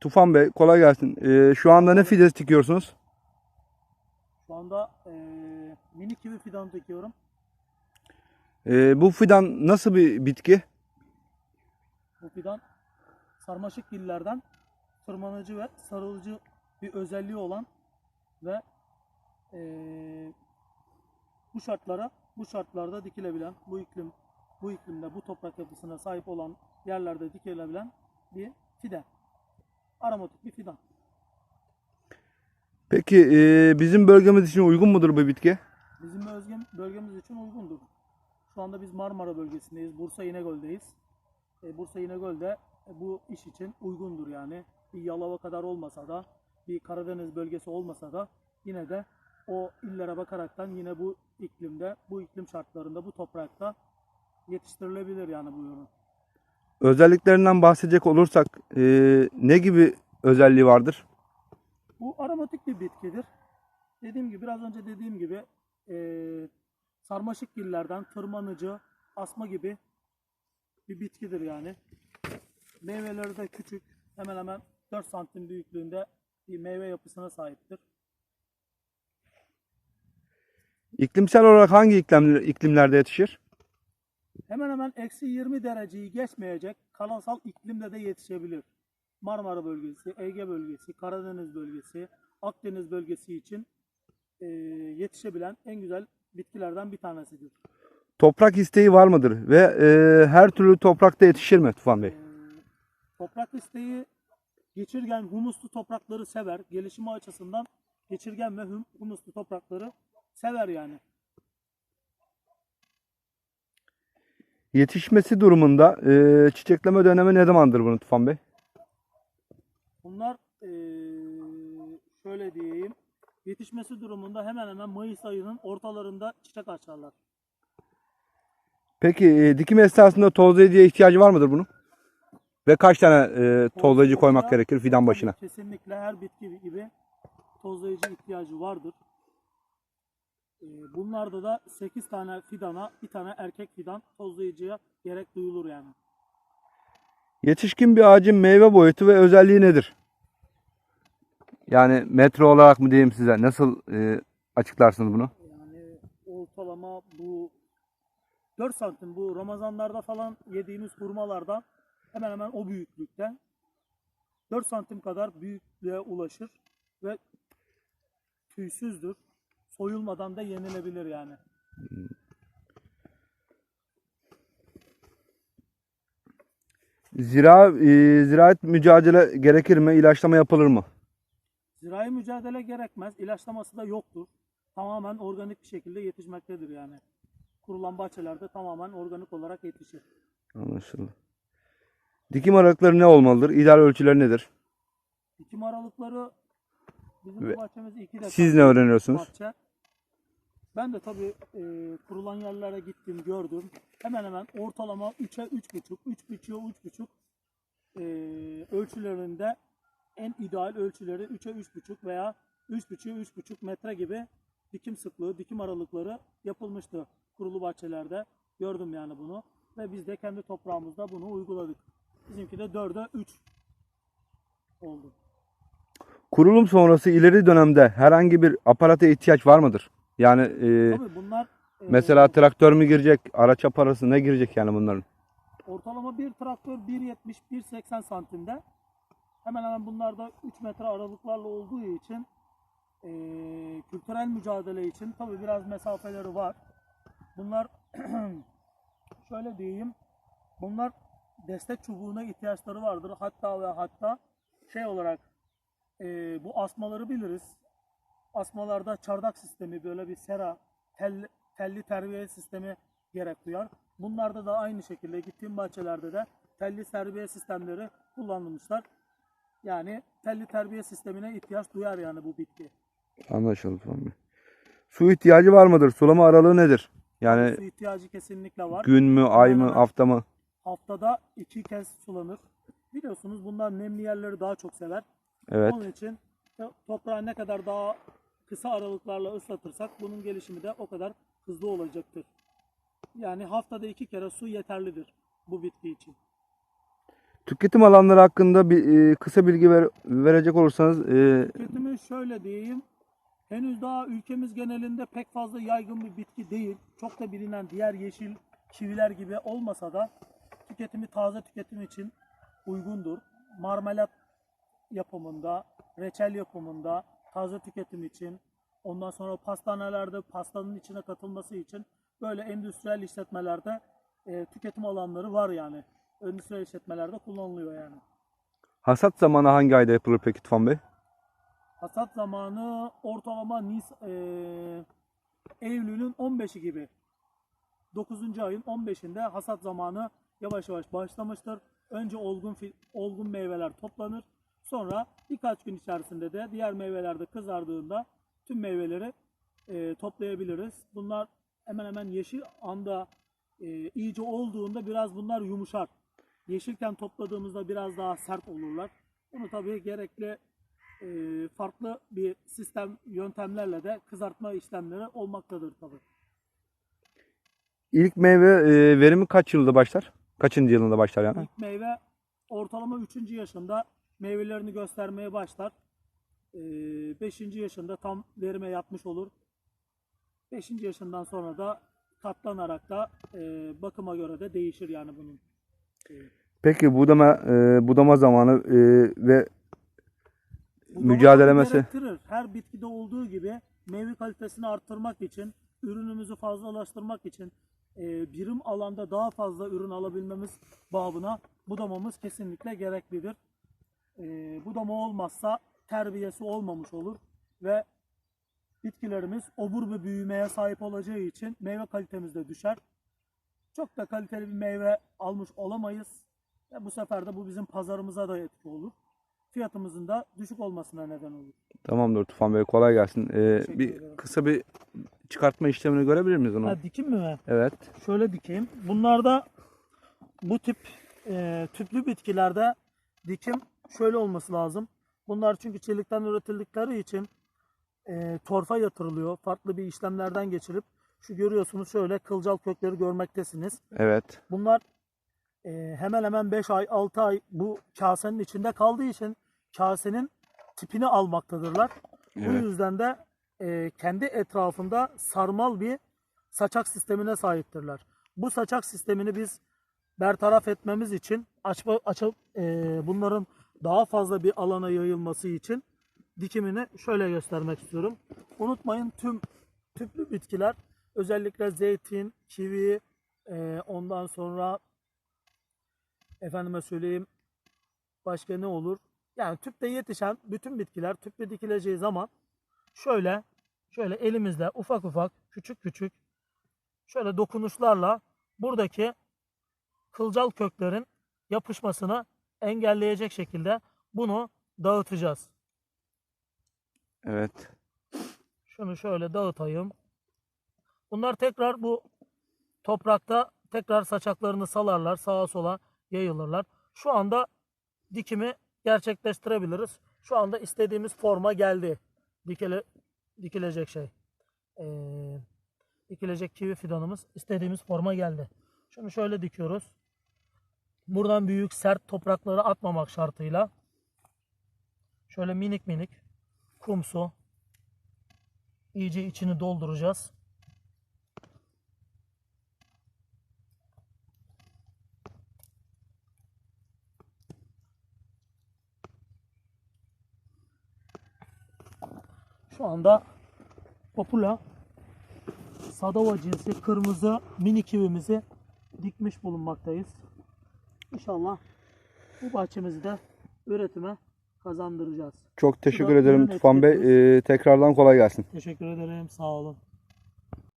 Tufan Bey kolay gelsin. Ee, şu anda ne fidesi dikiyorsunuz? Şu anda eee mini kivi fidanı dikiyorum. Ee, bu fidan nasıl bir bitki? Bu fidan sarmaşık gillerden tırmanıcı ve sarılıcı bir özelliği olan ve eee, bu şartlara bu şartlarda dikilebilen bu iklim bu iklimde bu toprak yapısına sahip olan yerlerde dikilebilen bir fidan. Aromatik bir fidan. Peki e, bizim bölgemiz için uygun mudur bu bitki? Bizim bölgem, bölgemiz için uygundur. Şu anda biz Marmara bölgesindeyiz. Bursa İnegöl'deyiz. E, Bursa İnegöl'de e, bu iş için uygundur yani. Bir Yalova kadar olmasa da, bir Karadeniz bölgesi olmasa da yine de o illere bakaraktan yine bu iklimde, bu iklim şartlarında, bu toprakta yetiştirilebilir yani bu ürün. Özelliklerinden bahsedecek olursak e, ne gibi özelliği vardır? Bu aromatik bir bitkidir. Dediğim gibi biraz önce dediğim gibi eee sarmaşık gillerden tırmanıcı, asma gibi bir bitkidir yani. Meyveleri de küçük. Hemen hemen 4 santim büyüklüğünde bir meyve yapısına sahiptir. İklimsel olarak hangi iklim, iklimlerde yetişir? Hemen hemen eksi 20 dereceyi geçmeyecek karasal iklimde de yetişebilir. Marmara bölgesi, Ege bölgesi, Karadeniz bölgesi, Akdeniz bölgesi için eee, yetişebilen en güzel bitkilerden bir tanesidir. Toprak isteği var mıdır? Ve e, her türlü toprakta yetişir mi Tufan Bey? Ee, toprak isteği geçirgen humuslu toprakları sever. Gelişimi açısından geçirgen ve hum- humuslu toprakları sever yani. Yetişmesi durumunda e, çiçekleme dönemi ne zamandır bunun Tufan Bey? Bunlar ee, şöyle diyeyim. Yetişmesi durumunda hemen hemen Mayıs ayının ortalarında çiçek açarlar. Peki e, dikim esnasında tozlayıcıya ihtiyacı var mıdır bunun? Ve kaç tane e, tozlayıcı koymak gerekir fidan başına? Kesinlikle her bitki gibi tozlayıcı ihtiyacı vardır. Ee, bunlarda da 8 tane fidana, bir tane erkek fidan tozlayıcıya gerek duyulur yani. Yetişkin bir ağacın meyve boyutu ve özelliği nedir? Yani metre olarak mı diyeyim size? Nasıl e, açıklarsınız bunu? Yani ortalama bu 4 santim bu Ramazanlarda falan yediğimiz hurmalardan hemen hemen o büyüklükte 4 santim kadar büyüklüğe ulaşır ve tüysüzdür. Soyulmadan da yenilebilir yani. Zira, e, ziraat mücadele gerekir mi? İlaçlama yapılır mı? Zirai mücadele gerekmez. İlaçlaması da yoktur. Tamamen organik bir şekilde yetişmektedir yani. Kurulan bahçelerde tamamen organik olarak yetişir. Anlaşıldı. Dikim aralıkları ne olmalıdır? İdeal ölçüleri nedir? Dikim aralıkları bizim Ve bu bahçemiz iki de Siz ne öğreniyorsunuz? bahçe. Ben de tabii e, kurulan yerlere gittim gördüm. Hemen hemen ortalama 3'e 3,5, 3,5'e 3,5 e, ölçülerinde en ideal ölçüleri 3'e 3,5 veya 3,5'e 3,5 metre gibi dikim sıklığı, dikim aralıkları yapılmıştı kurulu bahçelerde. Gördüm yani bunu ve biz de kendi toprağımızda bunu uyguladık. Bizimki de 4'e 3 oldu. Kurulum sonrası ileri dönemde herhangi bir aparata ihtiyaç var mıdır? Yani e, Tabii bunlar e, mesela traktör mü girecek, araç aparası ne girecek yani bunların? Ortalama bir traktör 1.70-1.80 santimde. Hemen hemen bunlar da 3 metre aralıklarla olduğu için eee, kültürel mücadele için tabi biraz mesafeleri var. Bunlar şöyle diyeyim. Bunlar destek çubuğuna ihtiyaçları vardır. Hatta ve hatta şey olarak eee, bu asmaları biliriz. Asmalarda çardak sistemi böyle bir sera, tel, telli terbiye sistemi gerek duyar. Bunlarda da aynı şekilde gittiğim bahçelerde de telli terbiye sistemleri kullanılmışlar. Yani telli terbiye sistemine ihtiyaç duyar yani bu bitki. Anlaşıldı. Su ihtiyacı var mıdır? Sulama aralığı nedir? Yani Su ihtiyacı kesinlikle var. gün mü, ay mı, hafta mı? Haftada iki kez sulanır. Biliyorsunuz bunlar nemli yerleri daha çok sever. Evet. Onun için to- toprağı ne kadar daha kısa aralıklarla ıslatırsak bunun gelişimi de o kadar hızlı olacaktır. Yani haftada iki kere su yeterlidir bu bitki için. Tüketim alanları hakkında bir e, kısa bilgi ver- verecek olursanız e, Tüketimi şöyle diyeyim. Henüz daha ülkemiz genelinde pek fazla yaygın bir bitki değil. Çok da bilinen diğer yeşil kiviler gibi olmasa da tüketimi taze tüketim için uygundur. Marmelat yapımında, reçel yapımında taze tüketim için, ondan sonra pastanelerde pastanın içine katılması için böyle endüstriyel işletmelerde e, tüketim alanları var yani. Endüstriyel işletmelerde kullanılıyor yani. hasat zamanı hangi ayda yapılır peki Tufan Bey? Hasat zamanı ortalama Nis eee, Eylül'ün 15'i gibi. 9. ayın 15'inde hasat zamanı yavaş yavaş başlamıştır. Önce olgun olgun meyveler toplanır. Sonra birkaç gün içerisinde de diğer meyveler de kızardığında tüm meyveleri eee, toplayabiliriz. Bunlar hemen hemen yeşil anda eee, iyice olduğunda biraz bunlar yumuşar. Yeşilken topladığımızda biraz daha sert olurlar. Bunu tabii gerekli e, farklı bir sistem yöntemlerle de kızartma işlemleri olmaktadır tabii. İlk meyve e, verimi kaç yılda başlar? Kaçıncı yılında başlar yani? İlk meyve ortalama 3. yaşında meyvelerini göstermeye başlar. 5. yaşında tam verime yatmış olur. 5. yaşından sonra da katlanarak da e, bakıma göre de değişir yani bunun. şeyi. Peki budama e, budama zamanı e, ve Bu mücadelemesi. Her bitkide olduğu gibi meyve kalitesini arttırmak için, ürünümüzü fazlalaştırmak için, birim alanda daha fazla ürün alabilmemiz babına budamamız kesinlikle gereklidir. E, budama olmazsa terbiyesi olmamış olur ve bitkilerimiz obur bir büyümeye sahip olacağı için meyve kalitemiz de düşer. Çok da kaliteli bir meyve almış olamayız. Ve bu sefer de bu bizim pazarımıza da etki olur fiyatımızın da düşük olmasına neden olur. Tamamdır Tufan Bey kolay gelsin. E, Teşekkür bir ederim. kısa bir çıkartma işlemini görebilir miyiz onu? Ha, dikim mi ver? Evet. Şöyle dikeyim. Bunlarda bu tip e, tüplü bitkilerde dikim şöyle olması lazım. Bunlar çünkü çelikten üretildikleri için e, torfa yatırılıyor. Farklı bir işlemlerden geçirip şu görüyorsunuz şöyle kılcal kökleri görmektesiniz. Evet. Bunlar e, hemen hemen 5 ay 6 ay bu kasenin içinde kaldığı için kasenin tipini almaktadırlar. Bu Evet. yüzden de e, kendi etrafında sarmal bir saçak sistemine sahiptirler. Bu saçak sistemini biz bertaraf etmemiz için açma, açıp e, bunların daha fazla bir alana yayılması için dikimini şöyle göstermek istiyorum. Unutmayın tüm tüplü bitkiler özellikle zeytin, kivi, e, ondan sonra efendime söyleyeyim başka ne olur? Yani tüpte yetişen bütün bitkiler tüpte dikileceği zaman şöyle şöyle elimizle ufak ufak küçük küçük şöyle dokunuşlarla buradaki kılcal köklerin yapışmasını engelleyecek şekilde bunu dağıtacağız. Evet. Şunu şöyle dağıtayım. Bunlar tekrar bu toprakta tekrar saçaklarını salarlar, sağa sola yayılırlar. Şu anda dikimi gerçekleştirebiliriz. Şu anda istediğimiz forma geldi. Dikile, dikilecek şey. Ee, dikilecek kivi fidanımız istediğimiz forma geldi. Şunu şöyle dikiyoruz. Buradan büyük sert toprakları atmamak şartıyla şöyle minik minik kumsu iyice içini dolduracağız. Şu anda Popula Sadova cinsi kırmızı mini kivimizi dikmiş bulunmaktayız. İnşallah bu bahçemizi de üretime kazandıracağız. Çok teşekkür ederim Tufan. Bey. E, tekrardan kolay gelsin. Teşekkür ederim. Sağ olun.